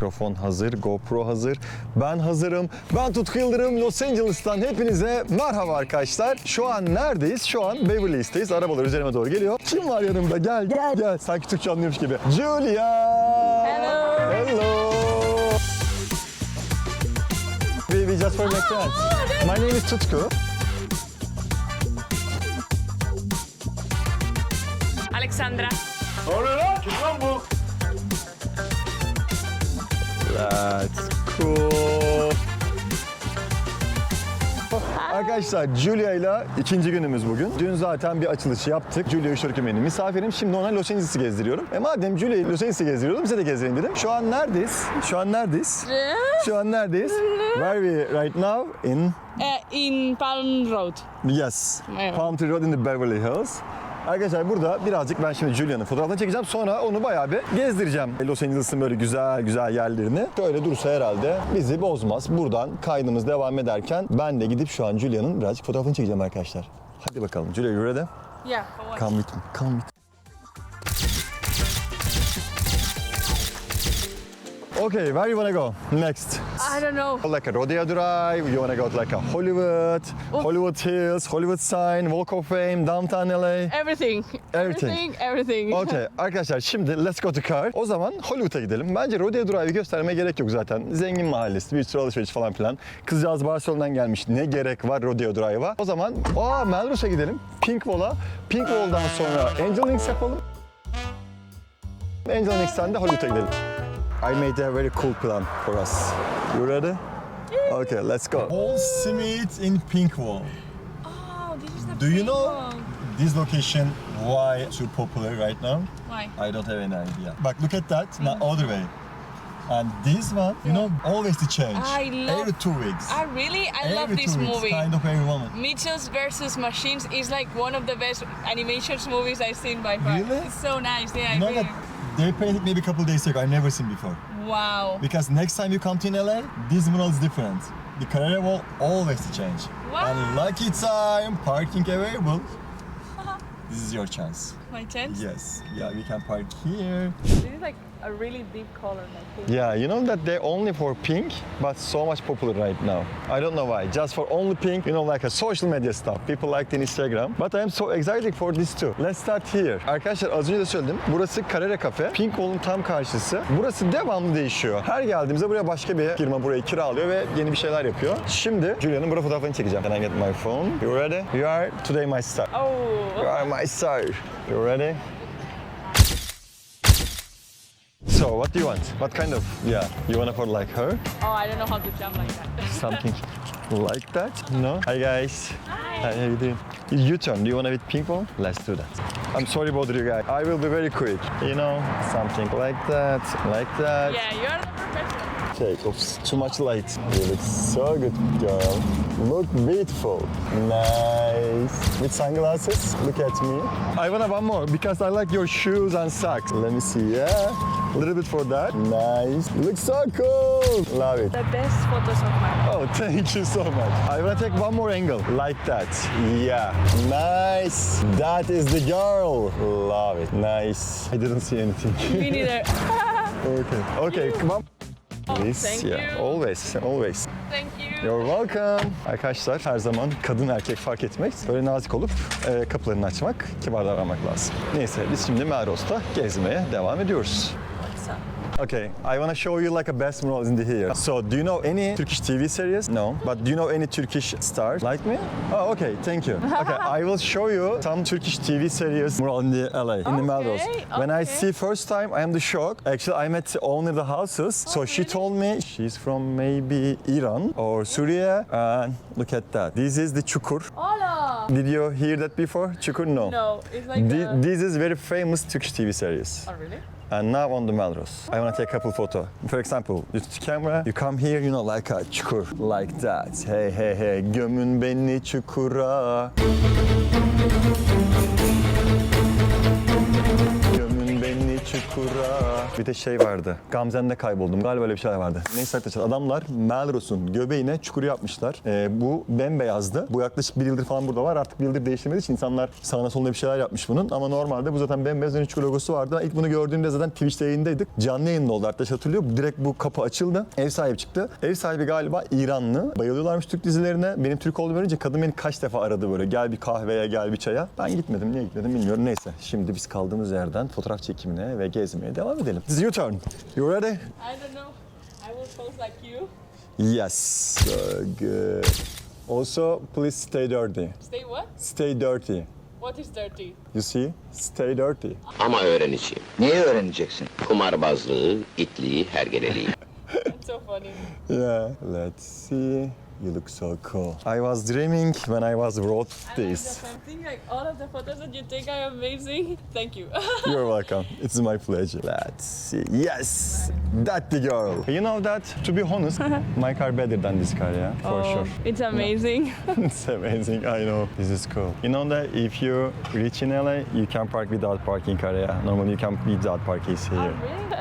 Mikrofon hazır, GoPro hazır, ben hazırım. Ben Tutku Yıldırım, Los Angeles'tan hepinize merhaba arkadaşlar. Şu an neredeyiz? Şu an Beverly Hills'teyiz. Arabalar üzerime doğru geliyor. Kim var yanımda? Gel, gel, gel. Sanki Türkçe anlıyormuş gibi. Julia! Hello. Hello! We, we just for friends. My name is Tutku. Alexandra. That's cool. Arkadaşlar Julia ile ikinci günümüz bugün. Dün zaten bir açılış yaptık. Julia Üşürkü benim misafirim. Şimdi ona Los Angeles'ı gezdiriyorum. E madem Julia'yı Los Angeles'ı gezdiriyordum bize de gezdireyim dedim. Şu an neredeyiz? Şu an neredeyiz? Şu an neredeyiz? Where we right now? In Uh, in Palm Road. Yes. Evet. Palm Tree Road in the Beverly Hills. Arkadaşlar burada birazcık ben şimdi Julia'nın fotoğrafını çekeceğim. Sonra onu bayağı bir gezdireceğim. Los Angeles'ın böyle güzel güzel yerlerini. Şöyle dursa herhalde bizi bozmaz. Buradan kaydımız devam ederken ben de gidip şu an Julia'nın birazcık fotoğrafını çekeceğim arkadaşlar. Hadi bakalım. Julia you ready? Yeah. Come with me. Come with me. Okay, where you wanna go next? I don't know. Like a Rodeo Drive, you wanna go to like a Hollywood, Hollywood Hills, Hollywood Sign, Walk of Fame, downtown LA. Everything. Everything. Everything. Okey arkadaşlar şimdi let's go to car. O zaman Hollywood'a gidelim. Bence Rodeo Drive'ı göstermeye gerek yok zaten. Zengin mahallesi, bir sürü alışveriş falan filan. Kızcağız Barcelona'dan gelmiş. Ne gerek var Rodeo Drive'a? O zaman aa Melros'a gidelim. Pink Wall'a. Pink Wall'dan sonra Angel Links yapalım. Angel Links'ten de Hollywood'a gidelim. I made a very cool plan for us. You ready? Okay, let's go. All Smith in Pink Wall. Oh, this is the Do you know one. this location why it's so popular right now? Why? I don't have any idea. But look at that, now mm. other way. And this one, you know, always the change. I love- Every two weeks. I really, I love Every this two weeks, movie. kind of every moment. Mitchells versus Machines is like one of the best animations movies I've seen by far. Really? It's so nice. Yeah, You I know really. that they painted maybe a couple days ago. I've never seen before. Wow. Because next time you come to LA, this mural is different. The Carrera wall always change. Wow. And lucky time, parking available. This is your chance. My chance. Yes, yeah, we can park here. This is like a really deep color. Like pink. Yeah, you know that they're only for pink, but so much popular right now. I don't know why. Just for only pink, you know, like a social media stuff. People like in Instagram. But I'm so excited for this too. Let's start here. Arkadaşlar az önce de söyledim. Burası Carrera Cafe. Pink Wall'un tam karşısı. Burası devamlı değişiyor. Her geldiğimizde buraya başka bir firma burayı kiralıyor ve yeni bir şeyler yapıyor. Şimdi Julia'nın burada fotoğrafını çekeceğim. Can I get my phone? You ready? You are today my star. Oh. You are my star. You ready? So, what do you want? What kind of, yeah, you want to put like her? Oh, I don't know how to jump like that. Something like that? No? Hi guys. Hi. how you doing? You turn. Do you want to with pink one? Let's do that. I'm sorry bother you guys. I will be very quick. You know, something like that, like that. yeah, you're the professional. Take off too much light. You look so good, girl. Look beautiful. Nice. With sunglasses, look at me. I want to one more because I like your shoes and socks. Let me see, yeah. A little bit for that. Nice. Look so cool. Love it. The best photos of my Oh, thank you so much. I want to take one more angle, like that. Yeah, nice. That is the girl. Love it. Nice. I didn't see anything. Me neither. okay. Okay, come on. Oh, Please. thank yeah, you. always, always. Thank you. You're welcome. Arkadaşlar her zaman kadın erkek fark etmek, böyle nazik olup e, kapılarını açmak, kibar davranmak lazım. Neyse biz şimdi Melros'ta gezmeye devam ediyoruz. Okay, I want to show you like a best murals in the here. So, do you know any Turkish TV series? No. But do you know any Turkish stars like me? Oh, okay. Thank you. Okay, I will show you some Turkish TV series mural in the LA, in the Melrose. When I okay. see first time, I am the shock. Actually, I met the owner of the houses. So she told me she's from maybe Iran or Syria. And look at that. This is the Çukur. Hola. Did you hear that before? Çukur? No. No, it's like. Thi- a- This is very famous Turkish TV series. Oh, really? And now on the Melrose, I want to take a couple photo. For example, take camera, you come here, you know, like a çukur, like that. Hey, hey, hey, gömün beni çukura. Çukura. Bir de şey vardı. Gamzen'de kayboldum. Galiba öyle bir şeyler vardı. Neyse arkadaşlar adamlar Melros'un göbeğine çukur yapmışlar. Ee, bu bembeyazdı. Bu yaklaşık bir yıldır falan burada var. Artık bir yıldır değiştirmediği için insanlar sağına soluna bir şeyler yapmış bunun. Ama normalde bu zaten bembeyaz çukur logosu vardı. İlk bunu gördüğümde zaten Twitch'te yayındaydık. Canlı yayında oldu arkadaş hatırlıyor. Direkt bu kapı açıldı. Ev sahibi çıktı. Ev sahibi galiba İranlı. Bayılıyorlarmış Türk dizilerine. Benim Türk olduğumu öğrenince kadın beni kaç defa aradı böyle. Gel bir kahveye, gel bir çaya. Ben gitmedim. Niye gitmedim bilmiyorum. Neyse. Şimdi biz kaldığımız yerden fotoğraf çekimine ve gezmeye devam edelim. This is your turn. You ready? I don't know. I will pose like you. Yes. So good. Also, please stay dirty. Stay what? Stay dirty. What is dirty? You see? Stay dirty. Ama öğreneceğim. Neyi öğreneceksin? Kumarbazlığı, itliği, hergeleliği. It's so funny. Yeah. Let's see. You look so cool. I was dreaming when I was wrote I like this. same thing. Like all of the photos that you take are amazing. Thank you. You're welcome. It's my pleasure. Let's see. Yes, that the girl. You know that, to be honest, my car better than this car, yeah, for Oh, sure. It's amazing. it's amazing. I know. This is cool. You know that if you reach in LA, you can park without parking area. Normally you can without parking here.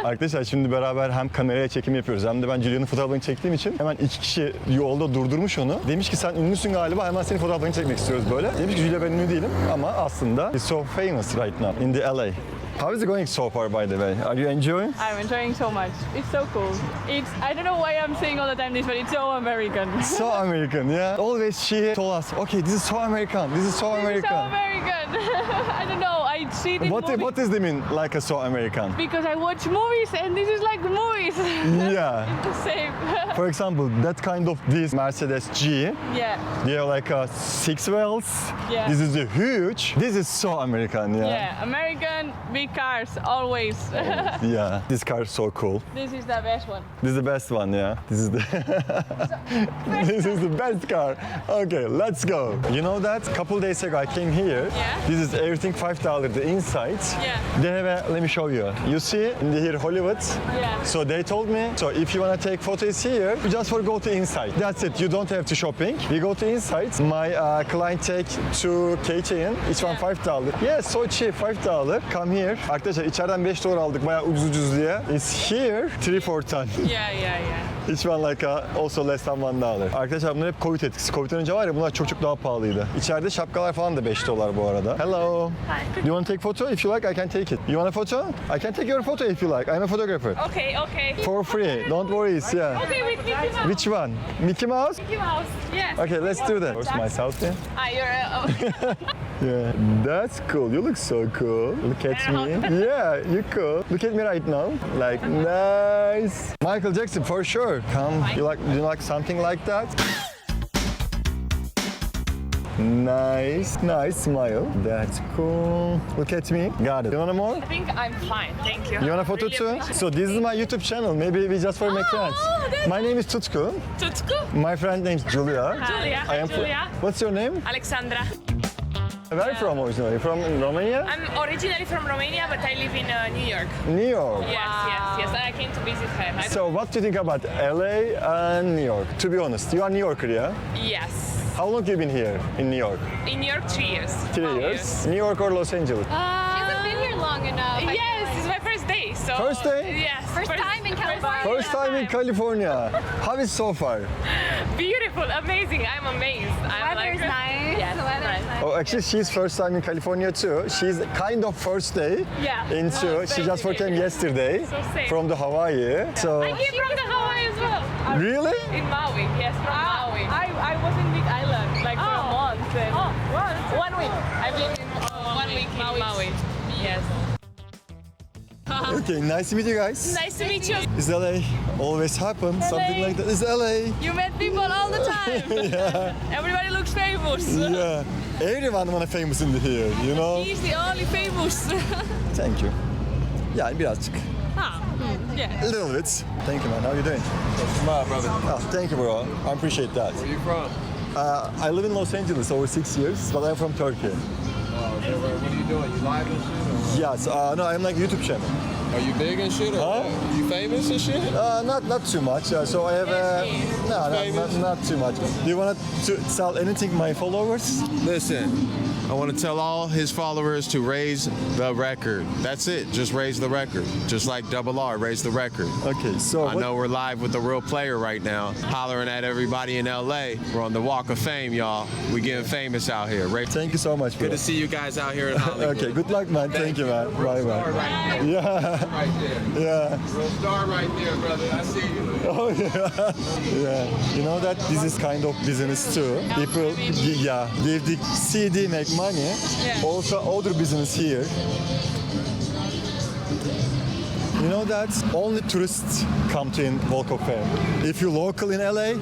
Arkadaşlar şimdi beraber hem kameraya çekim yapıyoruz hem de ben Julia'nın fotoğraflarını çektiğim için hemen iki kişi yolda durdurmuş onu. Demiş ki sen ünlüsün galiba hemen senin fotoğraflarını çekmek istiyoruz böyle. Demiş ki Julia ben ünlü değilim ama aslında he's so famous right now in the LA. How is it going so far by the way? Are you enjoying? I'm enjoying so much. It's so cool. It's I don't know why I'm saying all the time this, but it's so American. So American, yeah. Always she told us, okay, this is so American, this is so so American. American. I don't know. I see it in What, does what is the mean like a so American? because I watch movies and this is like movies. Yeah. the same. For example, that kind of this Mercedes G, yeah. they have like a six wheels. Yeah. This is the huge. This is so American, yeah. Yeah. American big cars always. Yeah. This car is so cool. this is the best one. This is the best one, yeah. This is the This is the best car. Okay, let's go. You know that a couple days ago I came here. Yeah. This is everything five dollar the inside. Yeah. They have a let me show you. You see in the here Hollywood. Yeah. So they told me, so if you wanna take photos here, you just for go to inside. That's it. You don't have to shopping. We go to inside. My uh, client take two keychain. Each one Yeah. five dollar. Yeah, so cheap. Five dollar. Come here. Arkadaşlar içeriden 5 dolar aldık. Bayağı ucuz ucuz diye. It's here. Three four ton. Yeah, yeah, yeah. Each one like a, also less than one dollar. Arkadaşlar bunlar hep Covid etkisi. Covid'den önce var ya bunlar çok çok daha pahalıydı. İçeride şapkalar falan da 5 dolar bu arada. Hello. Hi. You want to take photo? If you like, I can take it. You want a photo? I can take your photo if you like. I'm a photographer. Okay, okay. For free. Don't worry. Yeah. Okay, with Mickey Mouse. Which one? Mickey Mouse? Mickey Mouse. Yes. Okay, let's do that. Where's my selfie? Ah, you're. Uh, Yeah, that's cool. You look so cool. Look at me. Yeah, you cool. Look at me right now. Like nice. Michael Jackson for sure. Come. You like? Do you like something like that? Nice, nice smile. That's cool. Look at me. Got it. You want more? I think I'm fine. Thank you. You want a photo Really too? appreciate So this is my YouTube channel. Maybe we just for oh, friends. Oh, My name is Tutku. Tutku. My friend name's Julia. Julia. I am. Julia. What's your name? Alexandra. Where are you from originally? From Romania? I'm originally from Romania, but I live in uh, New York. New York. Yes, yes, yes. I came to visit her. I So what do you think about LA and New York? To be honest, you are New Yorker, yeah? yes. How long have you been here in New York? In New York, three years. Three Two years. New York or Los Angeles? Uh, long enough. I yes, feel it's my first day. So First day? Yes. First time in California. First time in California. How is so far? Beautiful, amazing. I'm amazed. I'm Weather's like, nice. Yes, the weather's nice. nice. Oh, actually, she's first time in California too. She's kind of first day Yeah. into. Oh, she just basically. came yesterday So same. from the Hawaii. So I came from the Hawaii as well. Really? In Maui, yes, from Maui. I, I was in Big Island like for a Oh. month. And Oh, wow, that's One week. I've lived in uh, one week in Maui. Yes. Okay, nice to meet you guys. Nice to meet you. It's LA. Always happen. Something like that. It's LA. You met people all the time. yeah. Everybody looks famous. Yeah. Everyone wanna famous in here, you know? He's the only famous. Thank you. Yani birazcık. ah, yeah. A little bit. Thank you, man. How you doing? Smile, brother. Oh, thank you, bro. I appreciate that. Where you from? Uh, I live in Los Angeles over six years, but I'm from Turkey. Oh, okay, what what are you doing? You live and shit? Yes. Uh, no, I'm like YouTube channel. Are you big and shit? Or Huh? You famous and shit? Uh, not not too much. Uh, so I have uh, no, no, not, not too much. Do you want to tell anything my followers? Listen, I want to tell all his followers to raise the record. That's it. Just raise the record. Just like Double R, raise the record. Okay, so I what- know we're live with the real player right now, hollering at everybody in LA. We're on the Walk of Fame, y'all. We getting famous out here. Right? Thank you so much. Good to see you guys out here in Hollywood. Okay, good luck, man. Thank, you, man. Bye, Star bye. Right there. Yeah, yeah. Real star right there, brother. I see you. Oh yeah, yeah. You know that this is kind of business too. People, yeah, give the CD make money. Also, other business here. You know that only tourists come to in Walk of Fame. If you're local in LA,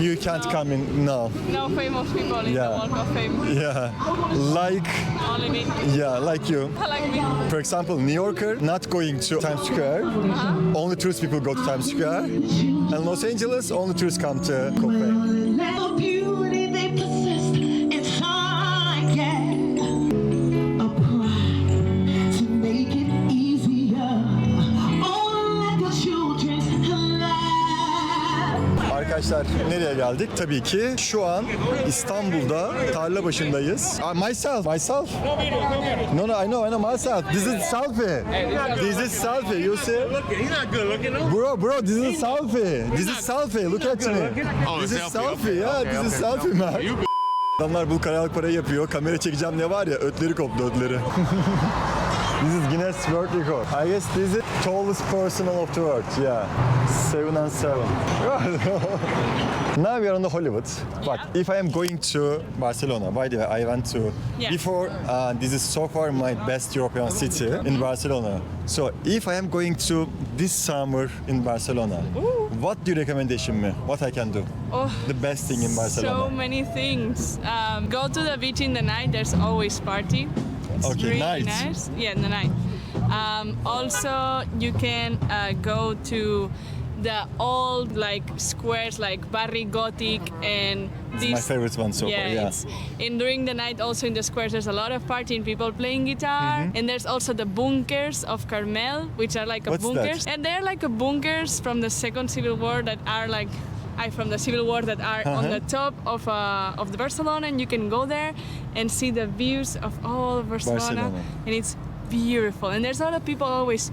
you can't come in. No. No famous people in Yeah. the Walk of Fame. Yeah, like Only me. yeah, like you. like me. For example, New Yorker not going to Times Square. Uh-huh. Only tourist people go to Times Square. And Los Angeles, only tourists come to Walk Arkadaşlar nereye geldik? Tabii ki şu an İstanbul'da tarla başındayız. Uh, myself, myself. No, no, I know, I know myself. This is selfie. This is selfie. You see? Bro, bro, this is selfie. This is selfie. Look at me. This is selfie, Yeah, this is selfie, man. Adamlar bu karalık parayı yapıyor. Kamera çekeceğim ne var ya ötleri koptu ötleri. this is Guinness World Record. I guess this is tallest person of the world. Yeah. Seven and seven. now we are on the Hollywood. But if I am going to Barcelona, by the way, I went to Yeah. before. Uh, this is so far my best European city in Barcelona. So if I am going to this summer in Barcelona, what do you recommendation me? What I can do? Oh, The best thing in Barcelona. So many things. Um, go to the beach in the night. There's always party. It's Okay, really night. nice. Yeah, in the night. Um, also, you can uh, go to the old like squares like Barry Gothic and these. This is my favorite one so yeah, far. Yeah. It's, and during the night, also in the squares, there's a lot of partying, people playing guitar, Mm-hmm. and there's also the bunkers of Carmel, which are like a What's that? bunkers, and they're like a bunkers from the Second Civil War that are like. I from the Civil War that are on Uh-huh. the top of uh, of the Barcelona, and you can go there and see the views of all of Barcelona, Barcelona. and it's beautiful. And there's a lot of people always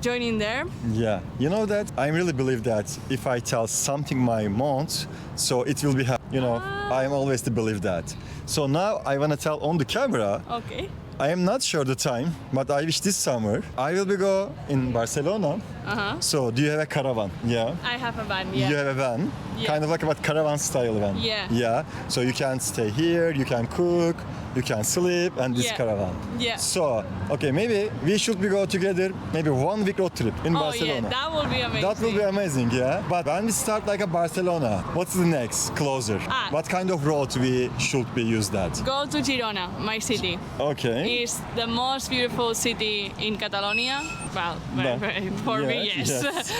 joining there. Yeah, you know that I really believe that if I tell something my month, so it will be. You know, I am always to believe that. So now I wanna tell on the camera. Okay. I am not sure the time, but I wish this summer I will be go in Barcelona. Uh-huh. So do you have a caravan? Yeah. I have a van. Yeah. You have a van, Yeah. kind of like about caravan style van. Yeah. Yeah. So you can stay here, you can cook, you can sleep, and this Yeah. caravan. Yeah. So okay, maybe we should be go together, maybe one week road trip in oh Barcelona. yeah, that will be amazing. That will be amazing, yeah. But when we start like a Barcelona, what's the next closer? Ah. What kind of road we should be use that? Go to Girona, my city. Okay. It's the most beautiful city in Catalonia. Well, for me, Yes, yes. yes.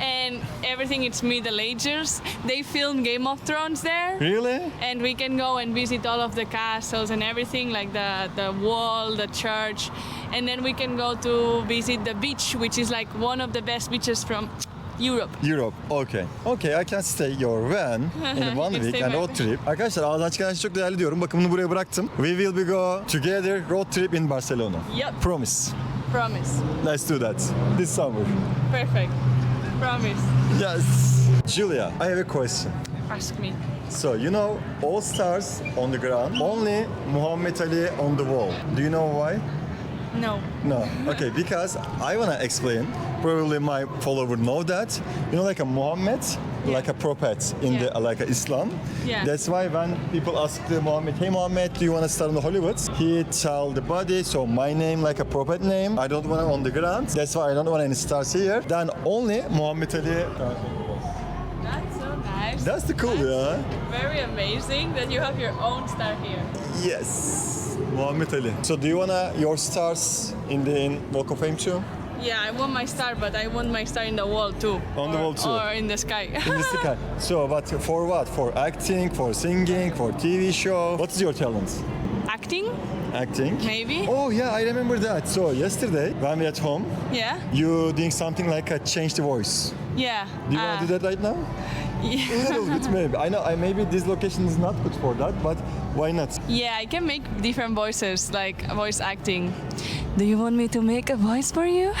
and everything it's Middle Ages. They filmed Game of Thrones there. Really? And we can go and visit all of the castles and everything, like the, the wall, the church. And then we can go to visit the beach, which is like one of the best beaches from Europe. Europe. Okay. Okay, I can stay your van in one week stay and my road trip. Arkadaşlar ağızdan çıkan her şey çok değerli diyorum. Bakımını buraya bıraktım. We will be go together road trip in Barcelona. Yep. Promise. Promise. Let's do that this summer. Perfect. Promise. Yes. Julia, I have a question. Ask me. So you know all stars on the ground, only Muhammad Ali on the wall. Do you know why? No. No. Okay, because I wanna explain. Probably my follower know that. You know, like a Muhammad, like a prophet in Yeah. the like a Islam. Yeah. That's why when people ask the Muhammad, "Hey Muhammad, do you wanna start in the Hollywood?" He tell the body, so my name like a prophet name. I don't want on the ground. That's why I don't want any stars here. Then only Muhammad Ali. That's so nice. That's the cool, That's yeah. Very amazing that you have your own star here. Yes. Muhammad Ali. So do you wanna your stars in the in Walk of Fame too? Yeah, I want my star, but I want my star in the wall too. On the wall too. Or in the sky. In the sky. So, but for what? For acting, for singing, for TV show? What is your talent? Acting? acting. Maybe. Oh yeah, I remember that. So yesterday when we at home, Yeah. you doing something like a change the voice. Yeah. Do you uh, want to do that right now? Yeah. A little bit maybe. I know I, maybe this location is not good for that, but why not? Yeah, I can make different voices, like voice acting. Do you want me to make a voice for you?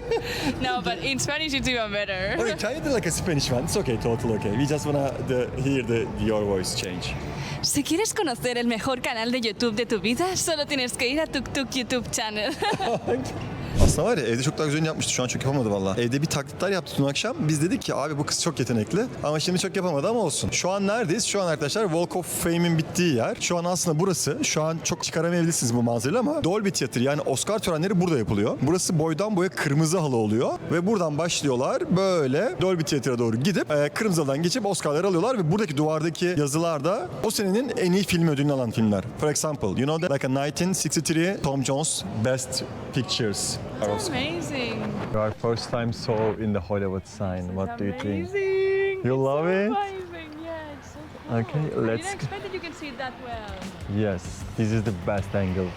no, but in Spanish it's even better. Okay, you do like a Spanish one? It's okay, totally okay. We just wanna the, hear the, your voice change. Si quieres conocer el mejor canal de YouTube de tu vida, solo tienes que ir a Tuk Tuk YouTube channel. Aslında var ya evde çok daha güzel yapmıştı. Şu an çok yapamadı valla. Evde bir taklitler yaptı dün akşam. Biz dedik ki abi bu kız çok yetenekli. Ama şimdi çok yapamadı ama olsun. Şu an neredeyiz? Şu an arkadaşlar Walk of Fame'in bittiği yer. Şu an aslında burası. Şu an çok çıkaramayabilirsiniz bu manzarayı ama Dolby Theater yani Oscar törenleri burada yapılıyor. Burası boydan boya kırmızı halı oluyor. Ve buradan başlıyorlar böyle Dolby Theater'a doğru gidip e, kırmızı halıdan geçip Oscar'ları alıyorlar ve buradaki duvardaki yazılar da o senenin en iyi film ödülünü alan filmler. For example, you know that like a 1963 Tom Jones Best Pictures. Amazing. Our first time saw in the Hollywood sign. What do you think? Amazing. You love it? Amazing. Yeah, it's so cool. Okay, I let's didn't expect that you can see it that well. Yes, this is the best angle.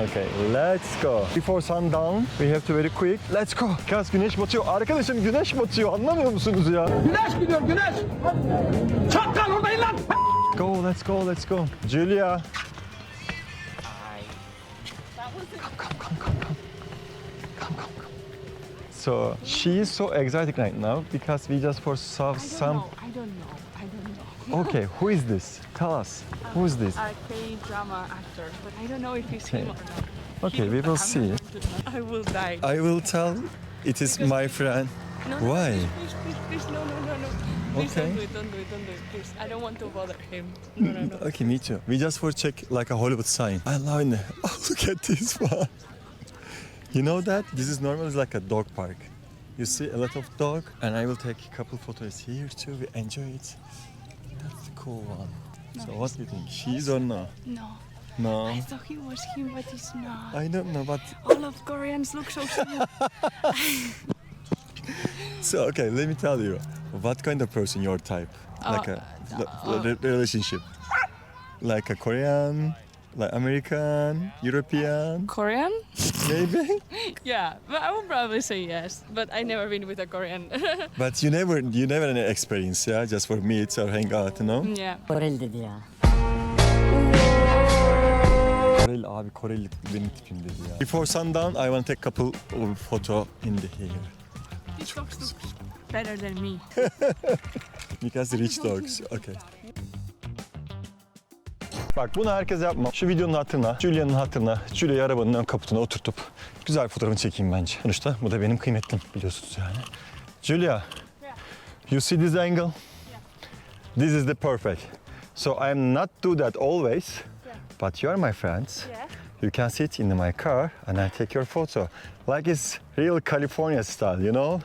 Okay, let's go. Before sundown, we have to very quick. Let's go. Kas güneş batıyor. Arkadaşım güneş batıyor. Anlamıyor musunuz ya? Güneş gidiyor güneş. Çakkal oradayım lan. Go, let's go, let's go. Julia. So she is so excited right now because we just foresaw some. I don't know. I don't know. Okay, who is this? Tell us. Uh, who is this? A K-drama actor, but I don't know if he's him or not. Okay, we will see. I will die. I will tell it is my friend. No, no, Why? Please, please, please, no, no, no, no. Please Okay. don't do it, don't do it, don't do it, please. I don't want to bother him. No, no, no. Okay, me too. We just for check like a Hollywood sign. I love it. Oh, look at this one. You know that this is normally like a dog park. You see a lot of dog, and I will take a couple photos here too. We enjoy it. That's the cool one. so what do you think? She's or no? No. No. I thought he was him, but he's not. I don't know, but All of Koreans look so similar. so okay. Let me tell you, what kind of person your type? Like a uh, re- relationship, like a Korean, like American, European, Korean? maybe. yeah, but I would probably say yes. But I never been with a Korean. But you never, you never any experience, yeah, just for meet or hang out, you know? yeah. Koreli dedi ya. Koreli abi Koreli benim tipim dedi ya. Before sundown, I want to take couple of photo in the here. Dogs look better than me. Because rich dogs. Okay. Bak bunu herkes yapma. Şu videonun hatırına, Julia'nın hatırına, Julia'yı arabanın ön kaputuna oturtup güzel fotoğrafını çekeyim bence. Sonuçta bu da benim kıymetlim biliyorsunuz yani. Julia, you see this angle? This is the perfect. So I am not do that always, but you are my friends. You can sit in my car and I take your photo. Like it's real California style, you know?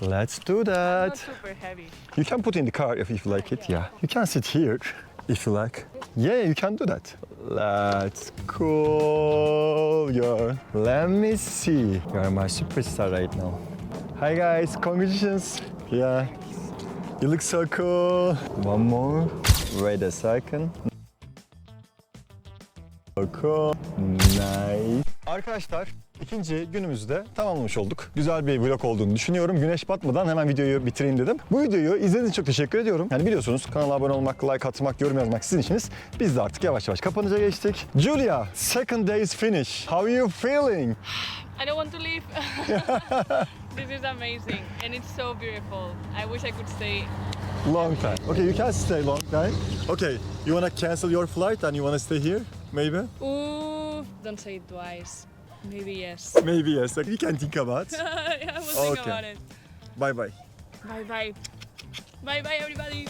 Let's do that. Not super heavy. You can put in the car if you like it, yeah. You can sit here if you like. Yeah, you can do that. Let's cool your. Let me see. You are my superstar right now. Hi guys, congratulations. Yeah. You look so cool. One more. Wait a second. So cool. Nice. Arkadaşlar ikinci günümüzde tamamlamış olduk. Güzel bir vlog olduğunu düşünüyorum. Güneş batmadan hemen videoyu bitireyim dedim. Bu videoyu izlediğiniz için çok teşekkür ediyorum. Yani biliyorsunuz kanala abone olmak, like atmak, yorum yazmak sizin işiniz. Biz de artık yavaş yavaş kapanıca geçtik. Julia, second day is finished. How are you feeling? I don't want to leave. this is amazing and it's so beautiful. I wish I could stay. Long time. Okay, you can stay long time. Okay, you wanna cancel your flight and you wanna stay here? Maybe? Ooh, don't say it twice. Maybe yes. Maybe yes. Like, we can think about. I will think Okay. about it. Bye bye. Bye bye. Bye bye everybody.